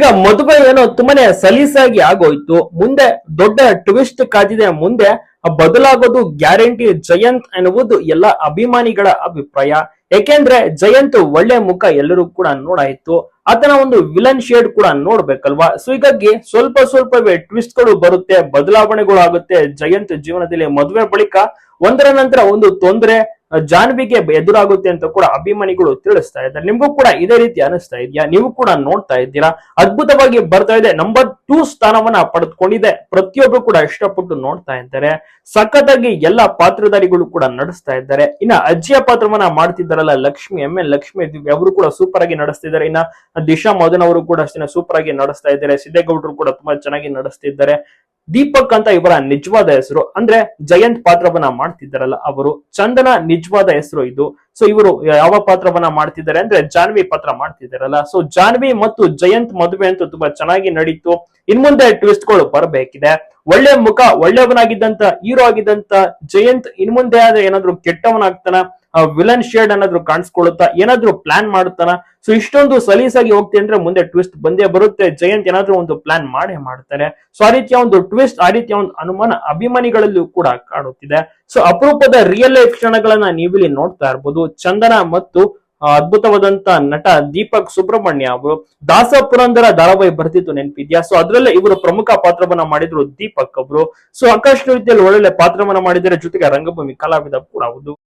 ಈಗ ಮದುವೆ ಏನೋ ತುಂಬಾನೇ ಸಲೀಸಾಗಿ ಆಗೋಯ್ತು. ಮುಂದೆ ದೊಡ್ಡ ಟ್ವಿಸ್ಟ್ ಕಾದಿದೆ. ಮುಂದೆ ಬದಲಾಗೋದು ಗ್ಯಾರಂಟಿ ಜಯಂತ್ ಎನ್ನುವುದು ಎಲ್ಲ ಅಭಿಮಾನಿಗಳ ಅಭಿಪ್ರಾಯ. ಏಕೆಂದ್ರೆ ಜಯಂತ್ ಒಳ್ಳೆ ಮುಖ ಎಲ್ಲರೂ ಕೂಡ ನೋಡಾಯ್ತು. ಆತನ ಒಂದು ವಿಲನ್ ಶೇಡ್ ಕೂಡ ನೋಡ್ಬೇಕಲ್ವಾ? ಸೊ ಹೀಗಾಗಿ ಸ್ವಲ್ಪ ಸ್ವಲ್ಪವೇ ಟ್ವಿಸ್ಟ್ಗಳು ಬರುತ್ತೆ ಬದಲಾವಣೆಗಳು ಆಗುತ್ತೆ ಜಯಂತ್ ಜೀವನದಲ್ಲಿ ಮದುವೆ ಬಳಿಕ. ಒಂದರ ನಂತರ ಒಂದು ತೊಂದರೆ ಜಾನ್ವಿಗೆ ಎದುರಾಗುತ್ತೆ ಅಂತ ಕೂಡ ಅಭಿಮಾನಿಗಳು ತಿಳಿಸ್ತಾ ಇದ್ದಾರೆ. ನಿಮ್ಗೂ ಕೂಡ ಇದೇ ರೀತಿ ಅನಿಸ್ತಾ ಇದೆಯಾ? ನೀವು ಕೂಡ ನೋಡ್ತಾ ಇದ್ದೀರಾ? ಅದ್ಭುತವಾಗಿ ಬರ್ತಾ ಇದೆ. ನಂಬರ್ ಟೂ ಸ್ಥಾನವನ್ನ ಪಡೆದುಕೊಂಡಿದೆ. ಪ್ರತಿಯೊಬ್ರು ಕೂಡ ಇಷ್ಟಪಟ್ಟು ನೋಡ್ತಾ ಇದ್ದಾರೆ. ಸಖತ್ತಾಗಿ ಎಲ್ಲ ಪಾತ್ರಧಾರಿಗಳು ಕೂಡ ನಡೆಸ್ತಾ ಇದ್ದಾರೆ. ಇನ್ನ ಅಜ್ಜಿಯ ಪಾತ್ರವನ್ನ ಮಾಡ್ತಿದ್ದಾರಲ್ಲ ಲಕ್ಷ್ಮಿ, ಎಂ ಎನ್ ಲಕ್ಷ್ಮಿ ಅವರು ಕೂಡ ಸೂಪರ್ ಆಗಿ ನಡೆಸ್ತಿದ್ದಾರೆ. ಇನ್ನ ದಿಶಾ ಮದನ್ ಅವರು ಕೂಡ ಅಷ್ಟೇ ಸೂಪರ್ ಆಗಿ ನಡೆಸ್ತಾ ಇದ್ದಾರೆ. ಸಿದ್ದೇಗೌಡರು ಕೂಡ ತುಂಬಾ ಚೆನ್ನಾಗಿ ನಡೆಸ್ತಿದ್ದಾರೆ. ದೀಪಕ್ ಅಂತ ಇವರ ನಿಜವಾದ ಹೆಸರು. ಅಂದ್ರೆ ಜಯಂತ್ ಪಾತ್ರವನ್ನ ಮಾಡ್ತಿದ್ದಾರಲ್ಲ ಅವರು. ಚಂದನ ನಿಜವಾದ ಹೆಸರು ಇದು. ಸೊ ಇವರು ಯಾವ ಪಾತ್ರವನ್ನ ಮಾಡ್ತಿದ್ದಾರೆ ಅಂದ್ರೆ ಜಾನ್ವಿ ಪಾತ್ರ ಮಾಡ್ತಿದ್ದಾರಲ್ಲ. ಸೊ ಜಾನ್ವಿ ಮತ್ತು ಜಯಂತ್ ಮದುವೆ ಅಂತೂ ತುಂಬಾ ಚೆನ್ನಾಗಿ ನಡೀತು. ಇನ್ ಮುಂದೆ ಟ್ವಿಸ್ಟ್ಗಳು ಬರಬೇಕಿದೆ. ಒಳ್ಳೆ ಮುಖ, ಒಳ್ಳೆಯವನಾಗಿದ್ದಂತ, ಹೀರೋ ಆಗಿದ್ದಂತ ಜಯಂತ್ ಇನ್ ಮುಂದೆ ಆದ್ರೆ ಏನಾದ್ರು ಕೆಟ್ಟವನಾಗ್ತಾನ? Villain shade ಅನ್ನೋದ್ರು ಕಾಣಿಸ್ಕೊಳ್ಳುತ್ತಾ? ಏನಾದ್ರು ಪ್ಲಾನ್ ಮಾಡುತ್ತಾನ? ಸೊ ಇಷ್ಟೊಂದು ಸಲೀಸಾಗಿ ಹೋಗ್ತೀನಿ ಅಂದ್ರೆ ಮುಂದೆ ಟ್ವಿಸ್ಟ್ ಬಂದೇ ಬರುತ್ತೆ. ಜಯಂತ್ ಏನಾದ್ರು ಒಂದು ಪ್ಲಾನ್ ಮಾಡೇ ಮಾಡ್ತಾರೆ. ಸೊ ಆ ರೀತಿಯ ಒಂದು ಟ್ವಿಸ್ಟ್ ಆ ರೀತಿಯ ಒಂದು ಅನುಮಾನ ಅಭಿಮಾನಿಗಳಲ್ಲೂ ಕೂಡ ಕಾಣುತ್ತಿದೆ. ಸೊ ಅಪರೂಪದ ರಿಯಲ್ ಲೈಫ್ ಕ್ಷಣಗಳನ್ನ ನೀವಿಲ್ಲಿ ನೋಡ್ತಾ ಇರ್ಬೋದು. ಚಂದನ ಮತ್ತು ಅದ್ಭುತವಾದಂತ ನಟ ದೀಪಕ್ ಸುಬ್ರಹ್ಮಣ್ಯ ಅವರು ದಾಸ ಪುರಂದರ ಧಾರಾವಾಹಿ ಬರ್ತಿತ್ತು ನೆನಪಿದ್ಯಾ? ಸೊ ಅದ್ರಲ್ಲೇ ಇವರು ಪ್ರಮುಖ ಪಾತ್ರವನ್ನ ಮಾಡಿದ್ರು ದೀಪಕ್ ಅವರು. ಸೊ ಆಕಾಶ ರೀತಿಯಲ್ಲಿ ಒಳ್ಳೊಳ್ಳೆ ಪಾತ್ರವನ್ನ ಮಾಡಿದರೆ ಜೊತೆಗೆ ರಂಗಭೂಮಿ, ಕಲಾವಿದ ಕೂಡ ಹೌದು.